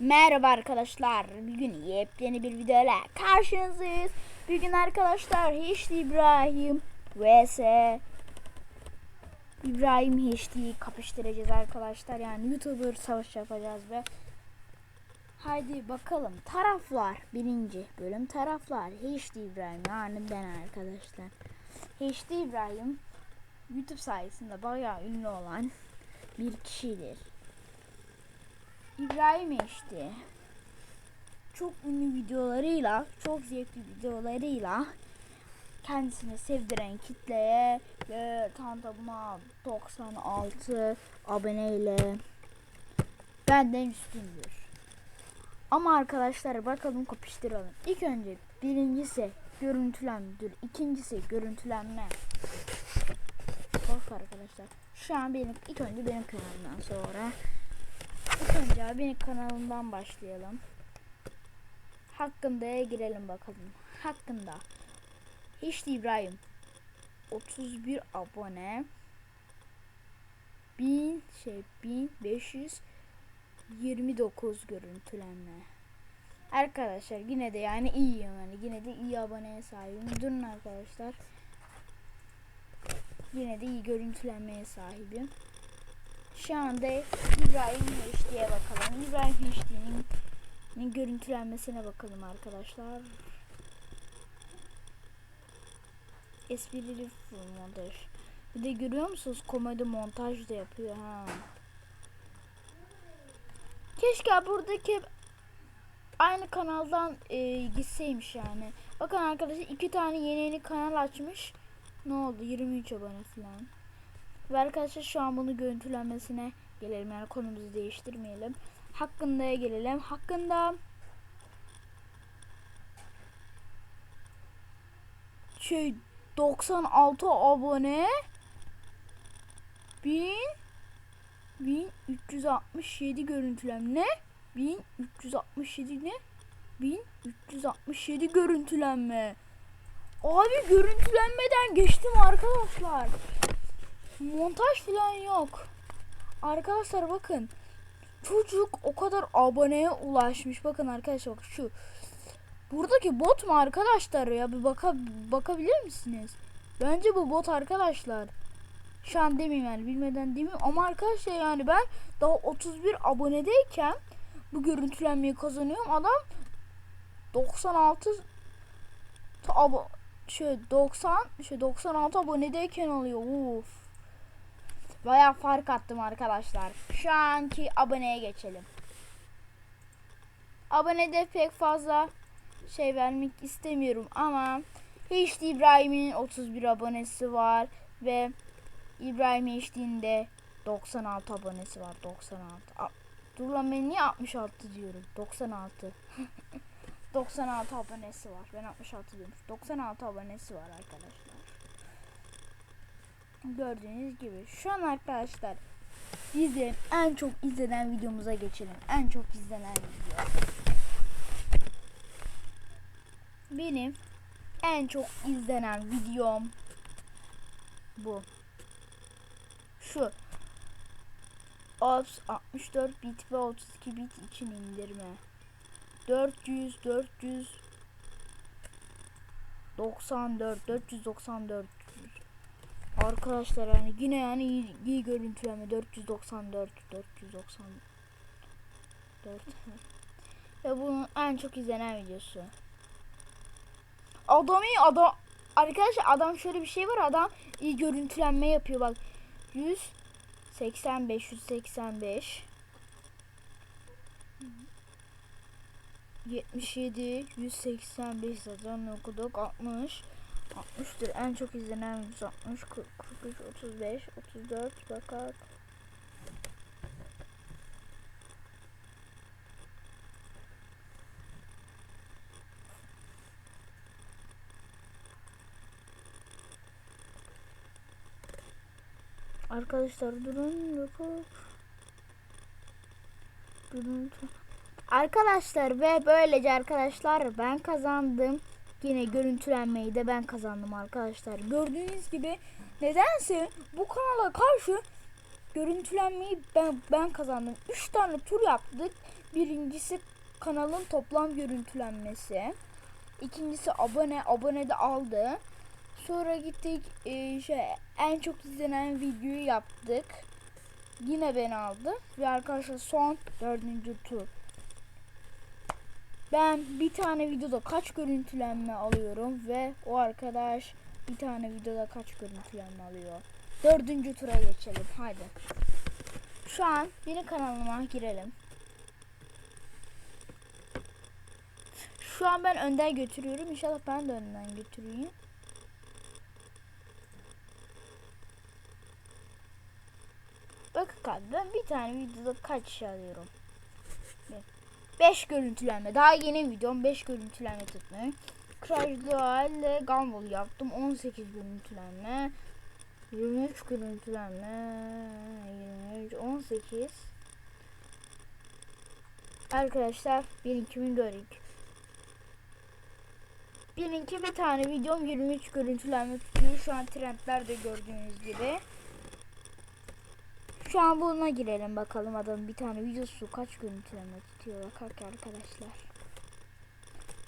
Merhaba arkadaşlar. Bugün yepyeni bir videoyla karşınızdayız. Bugün arkadaşlar HD İbrahim vs İbrahim HD'yi kapıştıracağız arkadaşlar. Yani YouTuber savaş yapacağız ve Haydi bakalım. Taraflar. Birinci bölüm taraflar. HD İbrahim yani ben arkadaşlar. HD İbrahim YouTube sayesinde bayağı ünlü olan bir kişidir. İbrahim işte çok ünlü videolarıyla, çok zevkli videolarıyla kendisini sevdiren kitleye ve tam da buna 96 aboneyle benden üstündür. Ama arkadaşlar bakalım kapıştıralım. İlk önce birincisi görüntülenmedir, ikincisi görüntülenme. Bak arkadaşlar. Şu an benim ilk önce benim kanalımdan sonra önce benim kanalımdan başlayalım. Hakkında'ya girelim bakalım. Hakkında. Hiç İbrahim. 31 abone. 1000 şey 1529 görüntülenme. Arkadaşlar yine de yani iyi yani yine de iyi aboneye sahibim. Durun arkadaşlar. Yine de iyi görüntülenmeye sahibim. Şu anda İbrahim HD'ye bakalım. İbrahim HD'nin görüntülenmesine bakalım arkadaşlar. Esprili montaj. Bir de görüyor musunuz komedi montaj da yapıyor ha. Keşke buradaki aynı kanaldan e, gitseymiş yani. Bakın arkadaşlar iki tane yeni yeni kanal açmış. Ne oldu? 23 abone falan. Ve arkadaşlar şu an bunu görüntülenmesine gelelim. Yani konumuzu değiştirmeyelim. Hakkında'ya gelelim. Hakkında şey 96 abone 1000 1367 görüntülenme ne? 1367 ne? 1367 görüntülenme. Abi görüntülenmeden geçtim arkadaşlar montaj falan yok. Arkadaşlar bakın. Çocuk o kadar aboneye ulaşmış. Bakın arkadaşlar bak şu. Buradaki bot mu arkadaşlar ya? Bir baka, bakabilir misiniz? Bence bu bot arkadaşlar. Şu an demeyeyim yani bilmeden demeyeyim ama arkadaşlar yani ben daha 31 abonedeyken bu görüntülenmeyi kazanıyorum. Adam 96 abo şey 90 şey 96 abonedeyken oluyor. Uf. Bayağı fark attım arkadaşlar. Şu anki aboneye geçelim. Abonede pek fazla şey vermek istemiyorum ama HD İbrahim'in 31 abonesi var ve İbrahim HD'nin de 96 abonesi var. 96. A Dur lan ben niye 66 diyorum? 96. 96 abonesi var. Ben 66 diyorum. 96 abonesi var arkadaşlar. Gördüğünüz gibi şu an arkadaşlar izleyen en çok izlenen videomuza geçelim. En çok izlenen video. Benim en çok izlenen videom bu. Şu. Ops 64 bit ve 32 bit için indirme. 400 400 94 494 Arkadaşlar yani yine yani iyi, iyi görüntüleme 494 494 ve bunun en çok izlenen videosu. Adam iyi adam arkadaşlar adam şöyle bir şey var adam iyi görüntülenme yapıyor bak. 185 185 77 185 zaten okuduk 60 60'tır en çok izlenen 160 40, 43 35 34 bakar Arkadaşlar durun yapıp durun. Arkadaşlar ve böylece arkadaşlar ben kazandım. Yine görüntülenmeyi de ben kazandım arkadaşlar. Gördüğünüz gibi nedense bu kanala karşı görüntülenmeyi ben, ben kazandım. 3 tane tur yaptık. Birincisi kanalın toplam görüntülenmesi. İkincisi abone. Abone de aldı. Sonra gittik e, şey en çok izlenen videoyu yaptık. Yine beni aldı. Ve arkadaşlar son dördüncü tur. Ben bir tane videoda kaç görüntülenme alıyorum ve o arkadaş bir tane videoda kaç görüntülenme alıyor. Dördüncü tura geçelim. Haydi. Şu an benim kanalıma girelim. Şu an ben önden götürüyorum. İnşallah ben de önden götüreyim. Bakın abi ben bir tane videoda kaç şey alıyorum. 5 görüntülenme. Daha yeni videom 5 görüntülenme tutmuyor. Crash Duel ile Gumball yaptım. 18 görüntülenme. 23 görüntülenme. 23, 18. Arkadaşlar benimkini gördük. Benimki bir tane videom 23 görüntülenme tutuyor. Şu an trendlerde gördüğünüz gibi. Şu an buna girelim bakalım adamın bir tane videosu kaç görüntüleme tutuyor bakak arkadaşlar.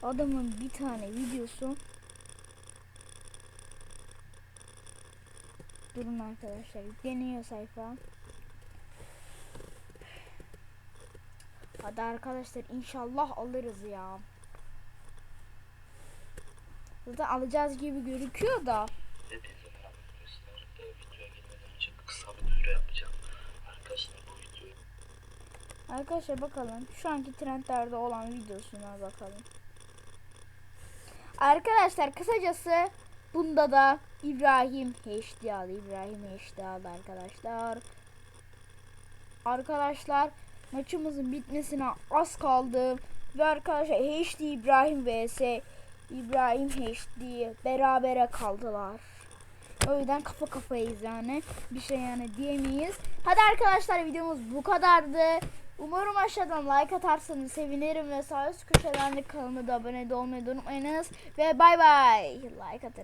Adamın bir tane videosu Durun arkadaşlar deniyor sayfa. Hadi arkadaşlar inşallah alırız ya. Zaten alacağız gibi gözüküyor da. Hepinize merhaba arkadaşlar. Ee, videoya girmeden önce kısa bir duyuru yapacağım. Arkadaşlar bu videoyu Arkadaşlar bakalım şu anki trendlerde olan videosuna bakalım. Arkadaşlar kısacası bunda da İbrahim HD aldı. İbrahim HD aldı arkadaşlar. Arkadaşlar maçımızın bitmesine az kaldı. Ve arkadaşlar HD İbrahim vs İbrahim HD berabere kaldılar. O yüzden kafa kafayız yani. Bir şey yani diyemeyiz. Hadi arkadaşlar videomuz bu kadardı. Umarım aşağıdan like atarsanız sevinirim ve sağ üst köşeden de kanalıma da abone olmayı unutmayınız. Ve bay bay. Like atın.